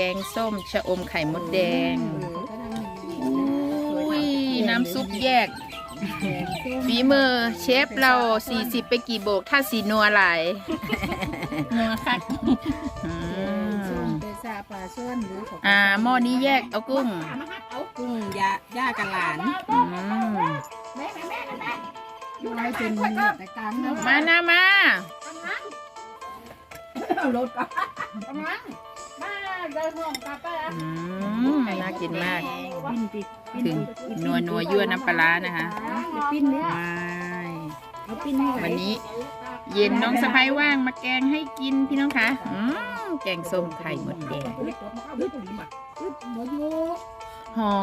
แกงส้มชะอมไข่มดแดงอุ้ยน้ำซุปแยกฝีมือเชฟเรา40ไปกี่โบก ถ้าสีนัวหลายนัวคักอืมเดซาปลาช่อนหรือของอ่าหม้อนี้แยกเอากุ้ง เอากุ้งยาย่ากับหลานอืมดูไว้เป็นแต่กลางนะมานะมารถก็มา มาเดินห้องกาแฟอืมน่ากินมาก ปิ้นปิดถึงนัวนัวยั่วน้ำปลาร้านะคะปิ้นเนี่ยว้ายเอาปิ้นให้วันนี้ เย็นน้องสะพ้ายว่างมาแกงให้กินพี่น้องคะอืมแกงส้มไข่มดแดงอึดหมดอยู่หอ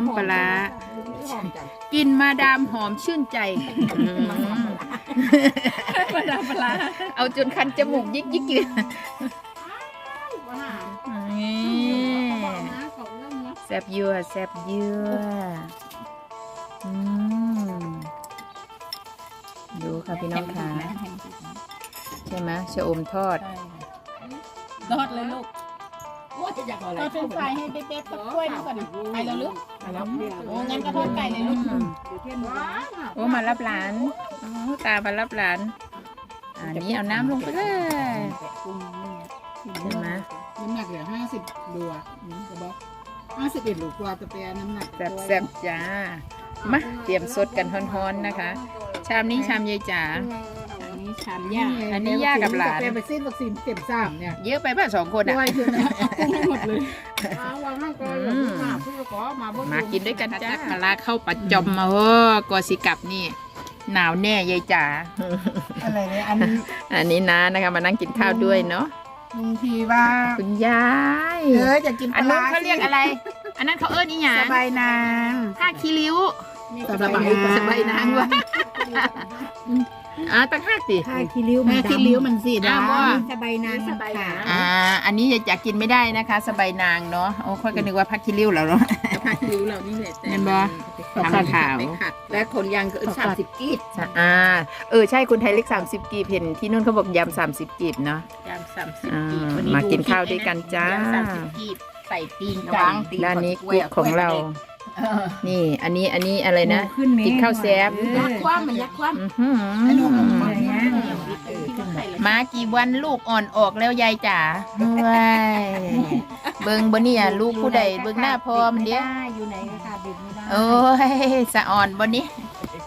มปลาร้ากินมาดามหอมชื่นใจอืมปลาปลาเอาจนคันจมูกยิกยิกอยู่ แซบยั่วแซบยั่วอืมดูค่ะพี่น้องค่ะใช่ไหมชะอมทอดทอดเลยลูกทอดเป็นไฟให้เป๊ะๆกับกล้วยนี่ก่อนไปแล้วลูกโอ้งั้นก็ทอดไก่เลยลูกโอ้มารับหลานโอ้ตามารับหลานอันนี้เอาน้ำลงไปเลยใช่ไหมน้ำหนักเหลือห้าสิบดัวจะบอก ห้าสิบเอ็ดหลูกกว่าจะแปลน้ำหนักแซ่บแซ่บๆจ้า มาเตรียมสดกันฮ้อนๆนะคะ ชามนี้ชามยายจ๋า อันนี้ชามย่าอันนี้ย่ากับหลานแปลไปสิ้นวัคซีนเข็มสามเนี่ยเยอะไปป่ะสองคนอะ ด้วยคือกุ้งให้หมดเลยวางให้ก่อนมาเพื่อขอมาบนมากินด้วยกันจ้ามาลาเข้าปัจจอมมาเออกอสิกลับนี่ หนาวแน่ยายจ๋า อะไรเนี่ยอันอันนี้นะนะคะมานั่งกินข้าวด้วยเนาะ ลุงทีว่าคุณยายเออจะกินปอันลานู้นเขาเรียกอะไร อันนั้นเขาเอิ้นอีหยัสงบายนาง ผ้าคีริ้วสบายสบายนางวะ อ่าตั้งห้าสิ ผ้าคีริ้วมันคีริ้วมันสีอ้าวว่าสบายนางสบายนาง อ่า อันนี้จะกินไม่ได้นะคะ สบายนางเนาะโอ้ค่อยก็นึกว่าพักคิริ้วแล้วเนาะผักริ้วเรานี่แหละเห็นบ่ทำขาว ไปขัด และคนยังก็สามสิบกีบอ่า เออ ใช่คุณไทยเล็ก 30 กีบเห็นที่นู่นเขาบอกยำ30 กีบเนาะยำสามสิบอ่ากีบวันมากินข้าวด้วยกันจ้ายำสามสิบกีบใส่ตีนกลางด้านนี้กุ๊กของเรา นี่ อันนี้อันนี้อะไรนะกินข้าวแซ่บยักษ์คว้ามันยักษ์คว้าอื้อหือมากี่วันลูกอ่อนออกแล้วยายจ๋าว้ายเบิ่งบ่เนี่ยลูกผู้ใดเบิ่งหน้าพอมันเด้อยู่ไหนก็ขาดเด็กไม่ได้โอ้ยสะอ่อนบนนี้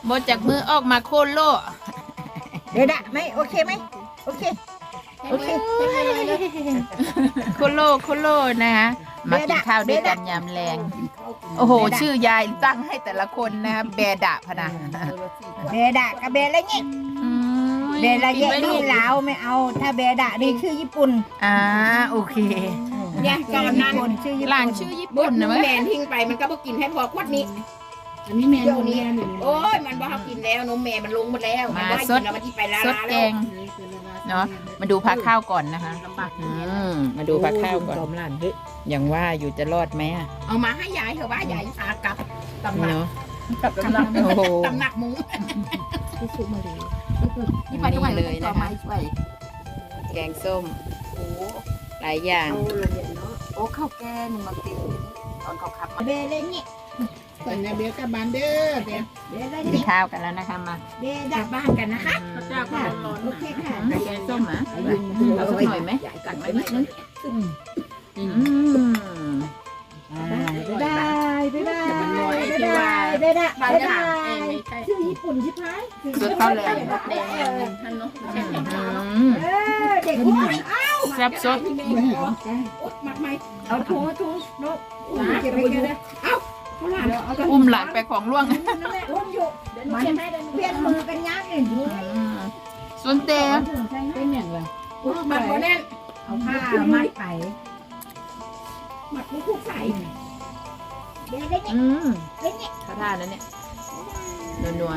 บจากมือออกมาโคโลเดี๋ยวดะไม่โอเคไหมโอเคโอเคโคโลโคโลนะคะมากินข้าวด้วยกันยามแรง โอ้โห ชื่อยายตั้งให้แต่ละคนนะคะแบดะพะนะเบดะกับเบอะไรเงี้ยอืมเบลาเยะนี่ลาวไม่เอา ถ้าเบดะนี่ชื่อญี่ปุ่นอ่าโอเค เนี่ยตอนนั้นญี่ปุ่นชื่อญี่หลาปุ่นนชื่อญี่บปุ่ดนนะแมเว้ยนทิ้งไปมันก็บ่กินให้พอขวดนี้ อันนี้แมนเดี๋ยวนี้แมนอยู่โอ้ยมันบ่เอากินแล้วนมแม่มันลงหมดแล้วมันบ่ให้กินแล้วมันที่ไปลาสดลาแกแล้วง เนาะมาดูพักข้าวก่อนนะคะลำบากอืมมาดูพักข้าวก่อนอย่างว่าอยู่จะรอดไหมอะเอามาให้ยายเถอะว่ายายพากลับตำหนักเนาะกับตำหนักโอ้โห ตำหนักหมูที่สุมาเลยนี่ไปตรงไหนเลยนะคะต่อไม้ช่วยแกงส้มโอ้หลายอย่างโอ้ละเอียดเนาะโอ้ข้าวแกงมันติดตอนเขาขับมาเบอะไรเงี้ย แต่เนี่ยเบลกับบันเด้อเบลเบอะไรกินเงี้ยข้าวกันแล้วนะคะมาเบกลัดะบบ้านกันนะคะเจ้าค่ะโอเคค่ะแกงส้มอะเอาสักหน่อยไหมยายกันไว้นิดนึงอืมบ๊ายบายบ๊ายบายบ๊ายบายบ๊ายบายบ๊ายบายบางบ๊ายอย่างบาเอยงไม่ใช่ชื่อญี่ปุ่นใช่ไหมสุดเข้าแรงแดงท่านเนาะไม่ใช่แดงอืมเออเด็กผู้หญิงแซ่บสดอุดมักไหมเอาถุงเอาถุงนกเก็บไปกันนะเขาหลานเอา อุ้มหลานไปของล่วงนั่นแหละอุ้มอยู่มันเปลี่ยนมือกันยักษ์หนึ่งอืมส่วนเตะเป็นอย่างไรมัดโบแน่นเอาผ้ามัดไปมัดมุกใส่เดี๋ยวได้เนี่ยอืมข้าท่านั้นเนี่ยนัว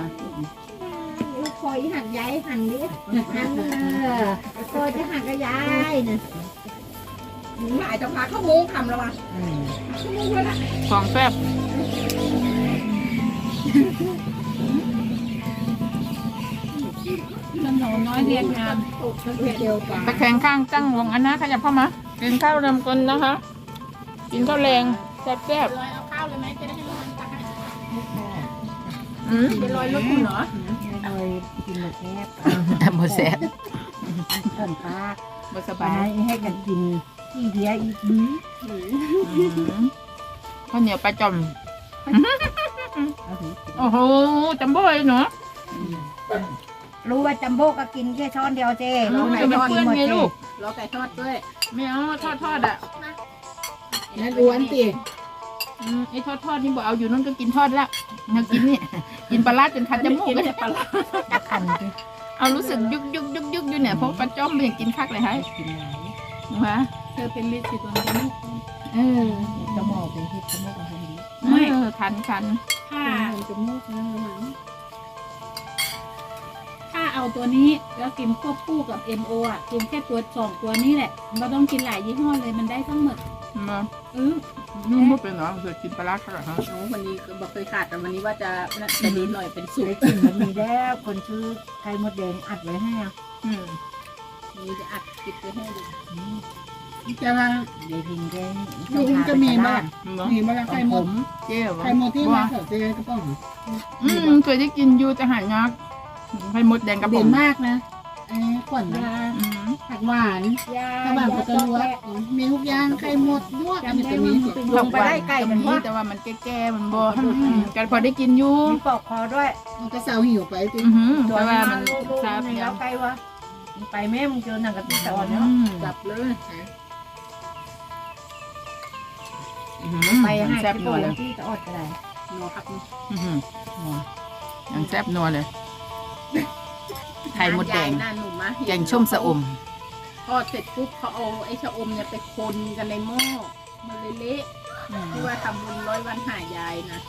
ลูกคอยหันยายหันดิหันเออคอยจะหันกับยายนะ หลายจะพาเข้ามุ้งทำแล้ววะเข้ามุ้งเลยละๆของแซ่บขนมน้อยเรียนงานเกี่ยวกับไปแข่งข้างตั้งวงอันนะขยับเข้ามากินข้าวนำกันนะคะ กินข้าวแรงแซ่บลอยเอาข้าวเลยไหมจะได้ให้ลูกมันตักให้ๆอืมเป็นลอยรถคุณเหรอไม่เลยกินหมดแคบอะบ่แซ่บเพิ่นปากบ่สไปบายให้กันกิน ที่เดียอีกบื้ออืมข้าวเหนียวปลาจอมเอาสิโอ้โหจัมโบ้เลยเนาะรู้ว่าจัมโบ้ก็กินแค่ช้อนเดียวเจ้อืมจะเป็นเพื่อนไงลูกรอไก่ทอดด้วยไม่เอาทอดทอดๆอะนั่นอ้วนติอืมไอ้ทอดทอดๆนี่บอกเอาอยู่นั่นก็กินทอดละมากินนี่กินปลาร้าจนคันจมูกกินเลยแต่ปลาร้าจะขันดิเอารู้สึกยุกยุกยุกยุกอยู่เนี่ยเพราะปลาจ้อมมันยังกินคักเลยฮะกินไหนมา เธอเป็นลิสิตัวนี้เออจะมองไปที่จมูกของคนนี้ไม่เออคันคันถ้าจมูกนะมั้งถ้าเอาตัวนี้แล้วกินควบคู่กับ MO อะกินแค่ตัวสองตัวนี้แหละไม่ต้องกินหลายยี่ห้อเลยมันได้ทั้งหมดมาเออนุ่มไม่เป็นเหรอเคยกินปลาร้าคักเหรอฮะโอ้วันนี้ก็บอกเคยขาดแต่วันนี้ว่าจะน่าจะนิดหน่อยเป็นสุได้กกินมันมีแล้วคนซื้อไข่มดแดงอัดไว้ให้อะอืมนี่จะอัดคลิปไว้ให้ดู จะมาเดี๋ยวพิงแดงลุงจะมีบ้างเนาะมีบ้างไข่หมดเจ๊วะไข่หมดที่มาเขาเจ๊กระป๋องอืมเคยได้กินอยู่แต่หายากไข่มดแดงกระป๋เด่องนมากนะไอ้ขวัญนะอืมผักหวานยาข้าวแบบกระลวกมีทุกอย่างไข่หมดยั่วกันจะมีลงไปไล่ไก่ก็มันมีว่าแต่ว่ามันแก่ๆมันบ่กันพอได้กินอยู่มีปอกคอด้วย มันก็เซาหิวไปติอือหือตัวแต่ว่านี้มันลูกทราบๆในยัแล้งวไก่วะมึงไปแม่มึงเจอหนังกะติตะอ่อนอืเนาะมจับเลย ไปให้แซ่บที่นัวเลยที่ตะอ่อนก็ได้หนอครับอื้อหือยังแซ่บนัวเลยไข่มดแดงหน้าหนุ่มมาแกงส้มสะอมทอดเสร็จปุ๊บเขาเอาไอ้ชะอมเนี่ยไปคนกันในหม้อมันเละๆที่ว่าทำบุญร้อยวันหายายนะ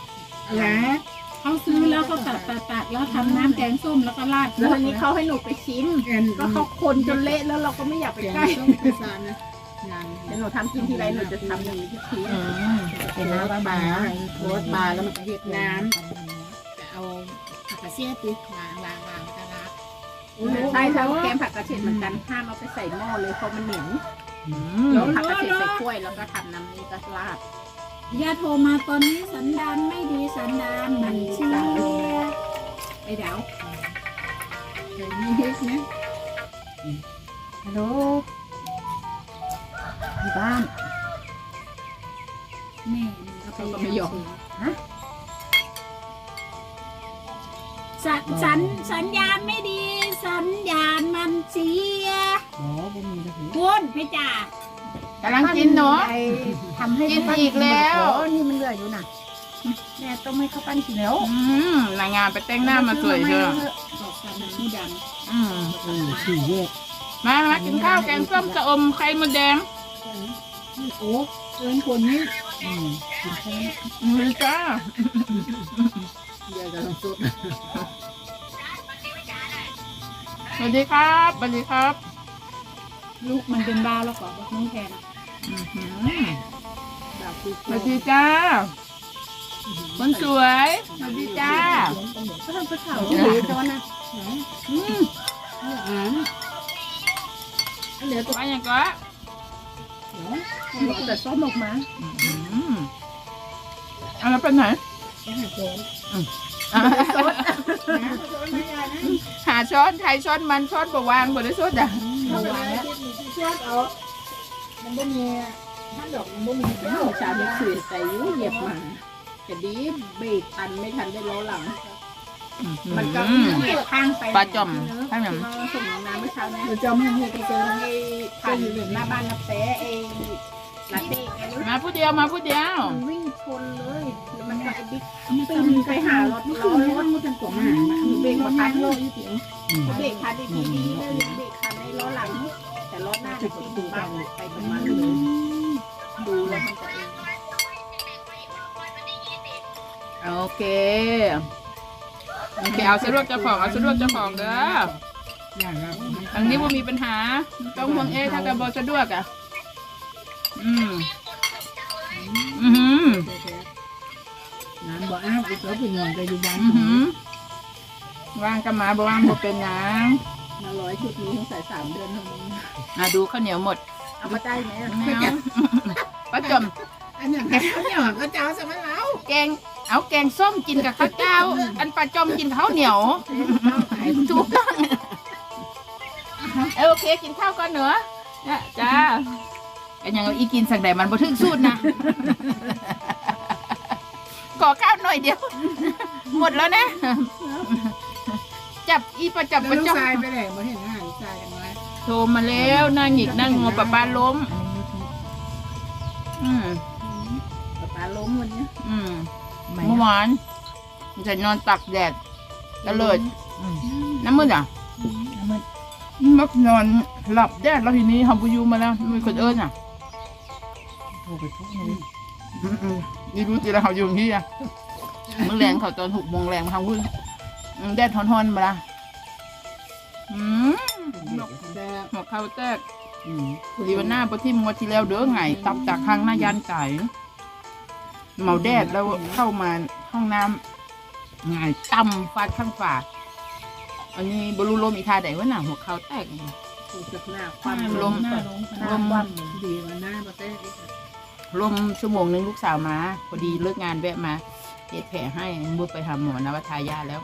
แล้วเขาซื้อแล้วเขาตัดตัดตัดแล้วทำน้ำแกงส้มแล้วก็ราดแล้วทีนี้เขาให้หนูไปชิมแอนก็เขาคนจนเละแล้วเราก็ไม่อยากไปแกงใกล้ ต้องไปซานนะงานแต่หนูทำกินทีไรหนูจะทำอย่างนี้ทุกทีอืมเป็นน้ำบ้าปลาๆโคตรปลาแล้วมันก็เห็ดน้ำจะเอาผักกระเจี๊ยบติวางวางวางกระลาใช่ถ้าแกงผักกระเฉดเหมือนกันห้ามเอาไปใส่หม้อเลยเพราะมันเหนียวอืมแล้วผักกระเฉดใส่ถ้วยแล้วก็ทำน้ำนี้ก็ราดอย่าโทรมาตอนนี้สันดานไม่ดีสันดานมันเชื่อไอ้ดาวมีเฮ็ดนะฮัลโหล ที่บ้านแม่มันก็ไปเขาก็ไม่ยอมสัญสัญสัญญาณไม่ดี สัญญาณมันเสียอ๋อบ่มีนะพี่คุณพี่จ่ากำลังกินเนาะไอ้ทำให้กินอีกแล้ว โอ้นี่มันเหลืออยู่น่ะแม่ต้องให้ข้าวปั้นกินแล้วอืมนางงามไปแต่งหน้ามาสวยเชียวบอกกันมันผู้ดังอืม อืมสี่แยก มามากินข้าวแกงส้มสะอมไข่มดแดง โอ้เอินคนนี้อืมกินแค่นี้มือจ้าเดี๋ยวจะลองซุปสวัสดีครับสวัสดีครับ ลูกมันเป็นบ้าแล้วก็บอกน้องแทนสวัสดีจ้า คนสวยสวัสดีจ้าก็ทำกระเถาเหลือตอนนะอืมอ่านเหลือตัวไปอย่างก็ แต่ส้มออกมาอืมเอาแล้วไปไหนอาหารโจรอะหาช้อนใครช้อนมันช้อนบวางบได้สดอะเอาไว้ที่ชอบเอามันไม่มีถ้าดอกมันไม่มีแล้วชาเล็กสื่อใจยุ่เหยียบมาจะดีเบรกทันไม่ทันได้ล้อหลัง มันก็อืมเหยียบข้างไปปลาจ่อมข้างหลังมาส่งน้ำเมื่อเช้านี้เราจำให้เฮ็ดไปเจอไอ้ผ่านหน้าบ้านนับแต่ไอ้ลาเต้ไงรู้มาผู้เดียวมาผู้เดียวมันวิ่งชนเลยแล้วมันก็ไอ้บิ๊กมันเป็นไปหารถล้อรถมันเป็นกล่องอาหารนะเบรกมาทันโลอยู่เสียงเบรกคันดีดีๆเลยเบรกคันในล้อหลัง แต่ล้อหน้าจะกินดูบ้างไปประมาณนี้ดูแล้วมันจะเองโอเค โอเคเอาสะดวกเจ้าของเอาสะดวกเจ้าของเด้ออย่างครับทางนี้ว่ามีปัญหา ต้องห่วงเอ๊ะถ้ากับบสะดวกอะ อืม อือหือน้ำบ่อ้าวอีกแล้วเป็นเงินไปอยู่บ้านอือหือว่างก็มาบ่ว่างบ่เป็นหยังมาร้อยชุดนี้ต้องใส่สามเดือนเท่านั้นอะดูข้าวเหนียวหมด เอามาได้ไหมไม่เอาป้าจอมไอ้งข้าวเหนียวก็เจ้าสมัยเราแกง เอาแกงส้มกินกับข้าวเจ้า อันปลาจอมกินข้าวเหนียวถูกต้องเออโอเคกินข้าวก่อนเหนือจ้าจ้ากันยังเอาอีกินสักใดมันบ่ถึงสูตรนะขอข้าวหน่อยเดียว หมดแล้วนะ จับอีประจับแล้วประลูกจอมชายไปไหนมาเห็นอาหารลูกชายกันไหมโทรมาแล้วนั่งหงิกนั่งงอปะป้าล้ม อืม ปลาล้มวันนี้อืม เมื่อวานมันจะนอนตักแดดตะเลิดน้ำมืดอะมักนอนหลับแดดแล้วทีนี้ทำบุยูมาแล้วมีคนเอิญอะโทรไปทุกมื้ออืมนี่รู้จีแล้วเขาอยู่ที่อะเมื่อแรงเขาตอนหกโมงแรงมาทำบุญอืมแดดทอนๆมาละอืมแต่หัวเข้าแตกพอดีวันหน้าปที่มงวดที่แล้วเด้อไงตับจากข้างหน้ายานไก่ เมาแดดแล้วเข้ามาห้องน้ำไงตำฟาดข้างฝาอันนี้บรูลมอีทาไดวะน่ะหัวเข้าแตกถูกจากหน้าความลมหน้าลงลมวันดีวันหน้าประเทศลมชั่วโมงหนึงลูกสาวมาพอดีเลิกงานแวะมาเฮ็ดแผลให้บุไปหาหมอนวัทายาแล้ว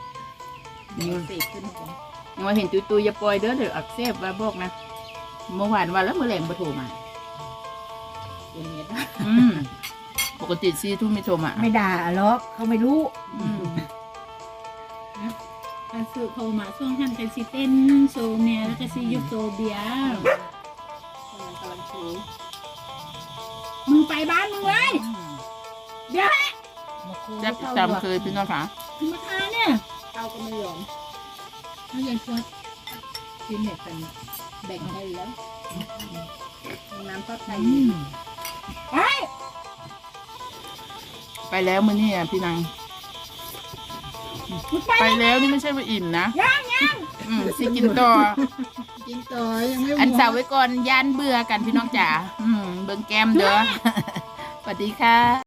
นี่เสกขึ้นก่อนยังมาเห็นตุยตุยๆอย่าปล่อยเด้อเดี๋ยวอักเสบว่าบอกนะเมื่อวานวันแล้วเมื่อแรงมาโทรมาเป็นไงอืมป กติซีทุ่มไม่โทรมาไม่ด่าหรอกเขาไม่รู้อืมการสื่อโทรมาช่วงท่านกันสิเต้นโซเมียแล้วก็สิยุโซเบียกำลังชูมึงไปบ้านมึงเลยเดี๋ยวแซ่บจำเคยพี่น้องค่ะมึงมาทานเนี่ยเข้าก็ไม่ยอมเขาใหญ่ชวดกินเห็ดกันแบ่งให้แล้วน้ำทอดไข่ ไปแล้วมื้อนี้อะพี่นางมึงไปไปแล้วนี่ไม่ใช่ว่าอิ่มนะยังยังอืมสิกินต่อ กินต่อยังไม่อันเสาร์ไว้ก่อนย่านเบื่อกันพี่น้องจ๋าอืมเบิ่งแก้มเด้อสวัสดีค่ะ